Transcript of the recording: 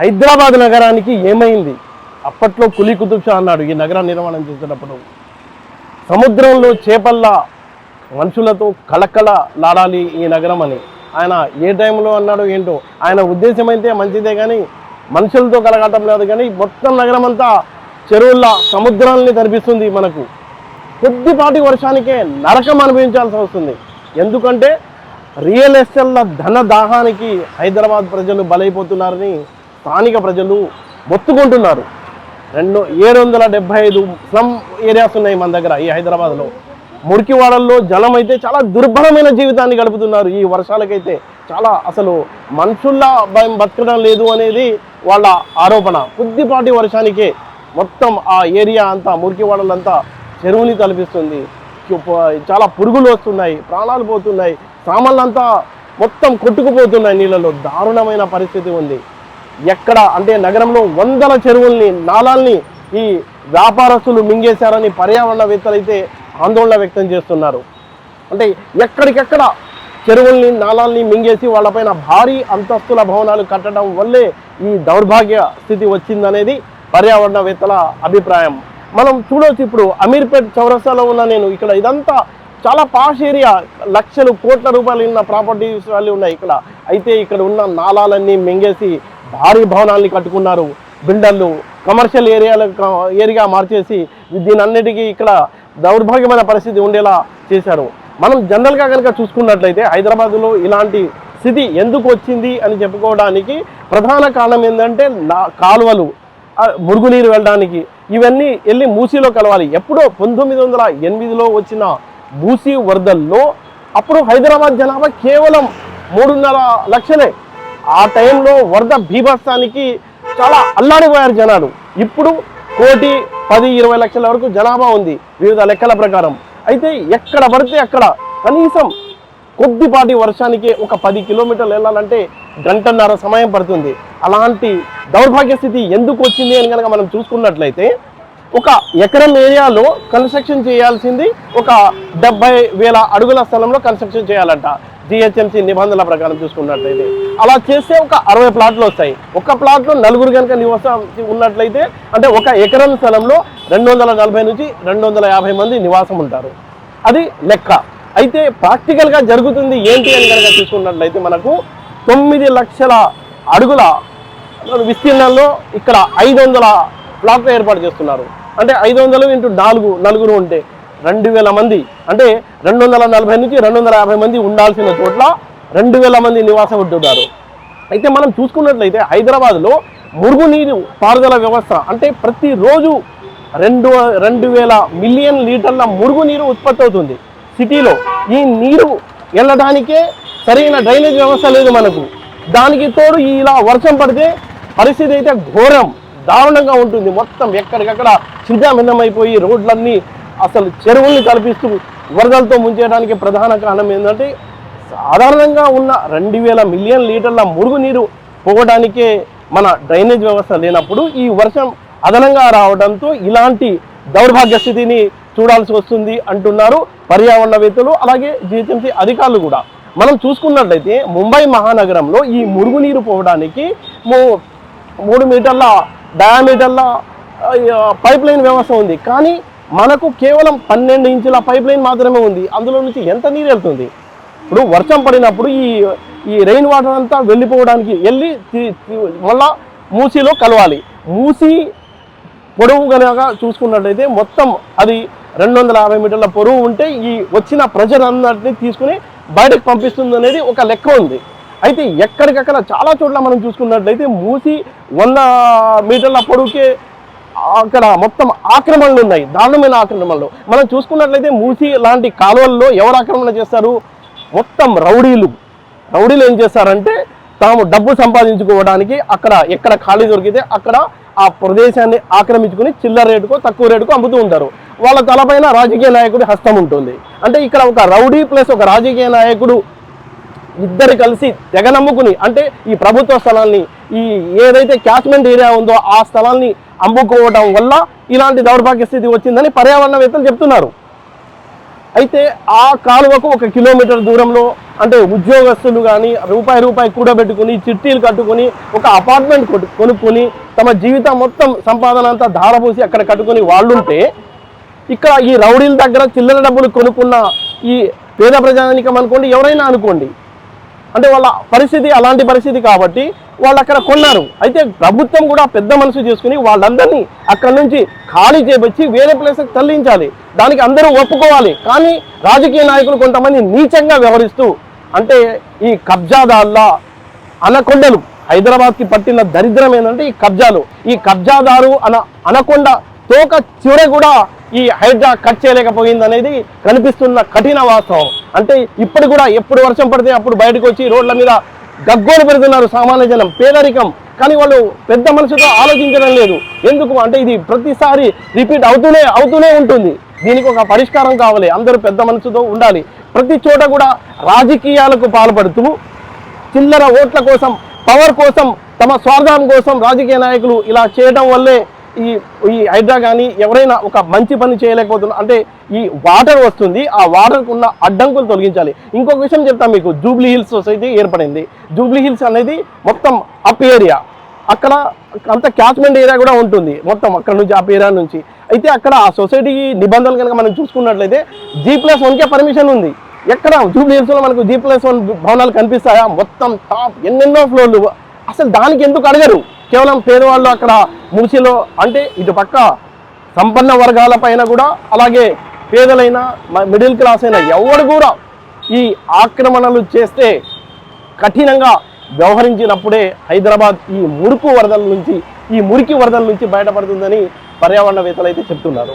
హైదరాబాద్ నగరానికి ఏమైంది? అప్పట్లో కులీ కుతుబ్ షా అన్నాడు ఈ నగరం నిర్మాణం చేసేటప్పుడు. సముద్రంలో చేపల్లా మనుషులతో కళకళ లాడాలి ఈ నగరం అని. ఆయన ఏ టైంలో అన్నాడో ఏంటో ఆయన ఉద్దేశం అయితే మంచిదే కానీ మనుషులతో కలగటం లేదు కానీ మొత్తం నగరం అంతా చెరువుల సముద్రాల్ని కనిపిస్తుంది మనకు. కొద్దిపాటి వర్షానికే నరకం అనుభవించాల్సి వస్తుంది. ఎందుకంటే రియల్ ఎస్టేట్ల ధన దాహానికి హైదరాబాద్ ప్రజలు బలైపోతున్నారని స్థానిక ప్రజలు మొత్తుకుంటున్నారు. రెండు ఏడు వందల డెబ్బై ఐదు స్లమ్ ఏరియాస్ ఉన్నాయి మన దగ్గర ఈ హైదరాబాద్లో. మురికివాడల్లో జలం అయితే చాలా దుర్భరమైన జీవితాన్ని గడుపుతున్నారు. ఈ వర్షాలకైతే చాలా అసలు మనుషుల్లా భయం బతకడం లేదు అనేది వాళ్ళ ఆరోపణ. కొద్దిపాటి వర్షానికే మొత్తం ఆ ఏరియా అంతా మురికివాడలంతా చెరువుని తలపిస్తుంది. చాలా పురుగులు వస్తున్నాయి ప్రాణాలు పోతున్నాయి సామాన్లంతా మొత్తం కొట్టుకుపోతున్నాయి నీళ్ళలో. దారుణమైన పరిస్థితి ఉంది. ఎక్కడ అంటే నగరంలో వందల చెరువుల్ని నాలాల్ని ఈ వ్యాపారస్తులు మింగేశారని పర్యావరణవేత్తలు అయితే ఆందోళన వ్యక్తం చేస్తున్నారు. అంటే ఎక్కడికెక్కడ చెరువుల్ని నాలాల్ని మింగేసి వాళ్ళపైన భారీ అంతస్తుల భవనాలు కట్టడం వల్లే ఈ దౌర్భాగ్య స్థితి వచ్చిందనేది పర్యావరణవేత్తల అభిప్రాయం. మనం చూడవచ్చు ఇప్పుడు అమీర్పేట్ చౌరస్తాలో ఉన్న నేను ఇక్కడ ఇదంతా చాలా పాష్ ఏరియా లక్షలు కోట్ల రూపాయలు ఉన్న ప్రాపర్టీస్ వాల్యూ ఉన్నాయి ఇక్కడ. అయితే ఇక్కడ ఉన్న నాలాలన్నీ మింగేసి భారీ భవనాల్ని కట్టుకున్నారు. బిల్డర్లు కమర్షియల్ ఏరియాల ఏరియా మార్చేసి దీనన్నిటికీ ఇక్కడ దౌర్భాగ్యమైన పరిస్థితి ఉండేలా చేశారు. మనం జనరల్గా కనుక చూసుకున్నట్లయితే హైదరాబాద్లో ఇలాంటి స్థితి ఎందుకు వచ్చింది అని చెప్పుకోవడానికి ప్రధాన కారణం ఏంటంటే కాలువలు మురుగునీరు వెళ్ళడానికి. ఇవన్నీ వెళ్ళి మూసీలో కలవాలి. ఎప్పుడో పంతొమ్మిది వందల ఎనిమిదిలో వచ్చిన మూసీ వరదల్లో అప్పుడు హైదరాబాద్ జనాభా కేవలం మూడున్నర లక్షలే. ఆ టైంలో వరద భీభత్సానికి చాలా అల్లాడిపోయారు జనాలు. ఇప్పుడు కోటి పది ఇరవై లక్షల వరకు జనాభా ఉంది వివిధ లెక్కల ప్రకారం. అయితే ఎక్కడ పడితే అక్కడ కనీసం కొద్దిపాటి వర్షానికి ఒక పది కిలోమీటర్లు వెళ్ళాలంటే గంటన్నర సమయం పడుతుంది. అలాంటి దౌర్భాగ్య స్థితి ఎందుకు వచ్చింది అని కనుక మనం చూసుకున్నట్లయితే ఒక ఎకరం ఏరియాలో కన్స్ట్రక్షన్ చేయాల్సింది ఒక డెబ్బై వేల అడుగుల స్థలంలో కన్స్ట్రక్షన్ చేయాలంట. జిహెచ్ఎంసీ నిబంధనల ప్రకారం చూసుకున్నట్లయితే. అలా చేస్తే ఒక అరవై ప్లాట్లు వస్తాయి. ఒక ప్లాట్లో నలుగురు కనుక నివాసం ఉన్నట్లయితే అంటే ఒక ఎకరం స్థలంలో రెండు వందల నలభై నుంచి రెండు వందల యాభై మంది నివాసం ఉంటారు. అది లెక్క. అయితే ప్రాక్టికల్గా జరుగుతుంది ఏంటి అని కనుక చూసుకున్నట్లయితే మనకు తొమ్మిది లక్షల అడుగుల విస్తీర్ణంలో ఇక్కడ ఐదు వందల ప్లాట్లు ఏర్పాటు చేస్తున్నారు. అంటే ఐదు వందలు ఇంటూ నాలుగు నలుగురు ఉంటే రెండు వేల మంది. అంటే రెండు వందల నలభై నుంచి రెండు వందల యాభై మంది ఉండాల్సిన చోట్ల రెండు వేల మంది నివాసం ఉంటున్నారు. అయితే మనం చూసుకున్నట్లయితే హైదరాబాద్లో మురుగునీరు పారుదల వ్యవస్థ అంటే ప్రతిరోజు రెండు రెండు వేల మిలియన్ లీటర్ల మురుగునీరు ఉత్పత్తి అవుతుంది సిటీలో. ఈ నీరు వెళ్ళడానికే సరైన డ్రైనేజ్ వ్యవస్థ లేదు మనకు. దానికి తోడు ఇలా వర్షం పడితే పరిస్థితి అయితే ఘోరం. దారుణంగా ఉంటుంది. మొత్తం ఎక్కడికక్కడ చిన్నాభిన్నమైపోయి రోడ్లన్నీ అసలు చెరువుల్ని కల్పిస్తూ వరదలతో ముంచేయడానికి ప్రధాన కారణం ఏంటంటే సాధారణంగా ఉన్న రెండు వేల మిలియన్ లీటర్ల మురుగునీరు పోవడానికే మన డ్రైనేజ్ వ్యవస్థ లేనప్పుడు ఈ వర్షం అదనంగా రావడంతో ఇలాంటి దౌర్భాగ్య స్థితిని చూడాల్సి వస్తుంది అంటున్నారు పర్యావరణవేత్తలు అలాగే జిహెచ్ఎంసీ అధికారులు కూడా. మనం చూసుకున్నట్లయితే ముంబై మహానగరంలో ఈ మురుగునీరు పోవడానికి మూడు మీటర్ల డయామీటర్ల పైప్ లైన్ వ్యవస్థ ఉంది. కానీ మనకు కేవలం పన్నెండు ఇంచుల పైప్ లైన్ మాత్రమే ఉంది. అందులో నుంచి ఎంత నీరు వెళ్తుంది? ఇప్పుడు వర్షం పడినప్పుడు ఈ ఈ రెయిన్ వాటర్ అంతా వెళ్ళిపోవడానికి వెళ్ళి మళ్ళా మూసీలో కలవాలి. మూసీ పొడవు కనుక చూసుకున్నట్లయితే మొత్తం అది రెండు వందల యాభై మీటర్ల పొడవు ఉంటే ఈ వచ్చిన ప్రెషర్ అందరినీ తీసుకుని బయటకు పంపిస్తుంది అనేది ఒక లెక్క ఉంది. అయితే ఎక్కడికక్కడ చాలా చోట్ల మనం చూసుకున్నట్లయితే మూసి వంద మీటర్ల పొడవుకే అక్కడ మొత్తం ఆక్రమణలు ఉన్నాయి దారుణమైన ఆక్రమణలు. మనం చూసుకున్నట్లయితే మూసి లాంటి కాలువల్లో ఎవరు ఆక్రమణ చేస్తారు? మొత్తం రౌడీలు. రౌడీలు ఏం చేస్తారంటే తాము డబ్బు సంపాదించుకోవడానికి అక్కడ ఎక్కడ ఖాళీ దొరికితే అక్కడ ఆ ప్రదేశాన్ని ఆక్రమించుకుని చిల్లర రేటుకో తక్కువ రేటుకో అమ్ముతూ ఉంటారు. వాళ్ళ తలపైన రాజకీయ నాయకుడి హస్తం ఉంటుంది. అంటే ఇక్కడ ఒక రౌడీ ప్లస్ ఒక రాజకీయ నాయకుడు ఇద్దరు కలిసి తెగ నమ్ముకుని అంటే ఈ ప్రభుత్వ స్థలాన్ని ఈ ఏదైతే క్యాచ్మెంట్ ఏరియా ఉందో ఆ స్థలాన్ని అమ్ముకోవడం వల్ల ఇలాంటి దౌర్భాగ్య స్థితి వచ్చిందని పర్యావరణవేత్తలు చెప్తున్నారు. అయితే ఆ కాలువకు ఒక కిలోమీటర్ దూరంలో అంటే ఉద్యోగస్తులు కానీ రూపాయి రూపాయి కూడబెట్టుకుని చిట్టీలు కట్టుకుని ఒక అపార్ట్మెంట్ కొనుక్కొని తమ జీవితం మొత్తం సంపాదన అంతా ధారపోసి అక్కడ కట్టుకుని వాళ్ళుంటే ఇక్కడ ఈ రౌడీల దగ్గర చిల్లర డబ్బులు కొనుక్కున్న ఈ పేద ప్రజానికం అనుకోండి ఎవరైనా అనుకోండి అంటే వాళ్ళ పరిస్థితి అలాంటి పరిస్థితి కాబట్టి వాళ్ళు అక్కడ కొన్నారు. అయితే ప్రభుత్వం కూడా పెద్ద మనసు చేసుకుని వాళ్ళందరినీ అక్కడ నుంచి ఖాళీ చేపించి వేరే ప్లేస్కి తరలించాలి. దానికి అందరూ ఒప్పుకోవాలి. కానీ రాజకీయ నాయకులు కొంతమంది నీచంగా వ్యవహరిస్తూ అంటే ఈ కబ్జాదారుల అనకొండలు హైదరాబాద్కి పట్టిన దరిద్రం ఏంటంటే ఈ కబ్జాలు. ఈ కబ్జాదారు అన అనకొండ తోక చివర కూడా ఈ హైడ్రా కట్ చేయలేకపోయింది అనేది కనిపిస్తున్న కఠిన వాస్తవం. అంటే ఇప్పుడు కూడా ఎప్పుడు వర్షం పడితే అప్పుడు బయటకు వచ్చి రోడ్ల మీద గగ్గోలు పెడుతున్నారు సామాన్య జనం పేదరికం. కానీ వాళ్ళు పెద్ద మనసుతో ఆలోచించడం లేదు. ఎందుకు అంటే ఇది ప్రతిసారి రిపీట్ అవుతూనే అవుతూనే ఉంటుంది. దీనికి ఒక పరిష్కారం కావాలి. అందరూ పెద్ద మనసుతో ఉండాలి. ప్రతి చోట కూడా రాజకీయాలకు పాల్పడుతూ చిల్లర ఓట్ల కోసం పవర్ కోసం తమ స్వార్థం కోసం రాజకీయ నాయకులు ఇలా చేయడం వల్లే ఈ ఈ హైడ్రా కానీ ఎవరైనా ఒక మంచి పని చేయలేకపోతున్నారు అంటే ఈ వాటర్ వస్తుంది ఆ వాటర్కు ఉన్న అడ్డంకులు తొలగించాలి. ఇంకొక విషయం చెప్తాను మీకు జూబ్లీ హిల్స్ సొసైటీ ఏర్పడింది. జూబ్లీ హిల్స్ అనేది మొత్తం అప్ ఏరియా. అక్కడ అంత క్యాచ్మెంట్ ఏరియా కూడా ఉంటుంది మొత్తం అక్కడ నుంచి ఆ ఏరియా నుంచి. అయితే అక్కడ ఆ సొసైటీ నిబంధనలు కనుక మనం చూసుకున్నట్లయితే జీ ప్లస్ వన్కే పర్మిషన్ ఉంది. ఎక్కడ? జూబ్లీ హిల్స్లో మనకు జీ ప్లస్ వన్ భవనాలు కనిపిస్తాయా? మొత్తం టాప్ ఎన్నెన్నో ఫ్లోర్లు. అసలు దానికి ఎందుకు అడగరు? కేవలం పేదవాళ్ళు అక్కడ మురిసిలో అంటే ఇటు పక్క సంపన్న వర్గాల పైన కూడా అలాగే పేదలైన మిడిల్ క్లాస్ అయిన ఎవరు కూడా ఈ ఆక్రమణలు చేస్తే కఠినంగా వ్యవహరించినప్పుడే హైదరాబాద్ ఈ మురుకు వరదల నుంచి ఈ మురికి వరదల నుంచి బయటపడుతుందని పర్యావరణవేత్తలు అయితే చెప్తున్నారు.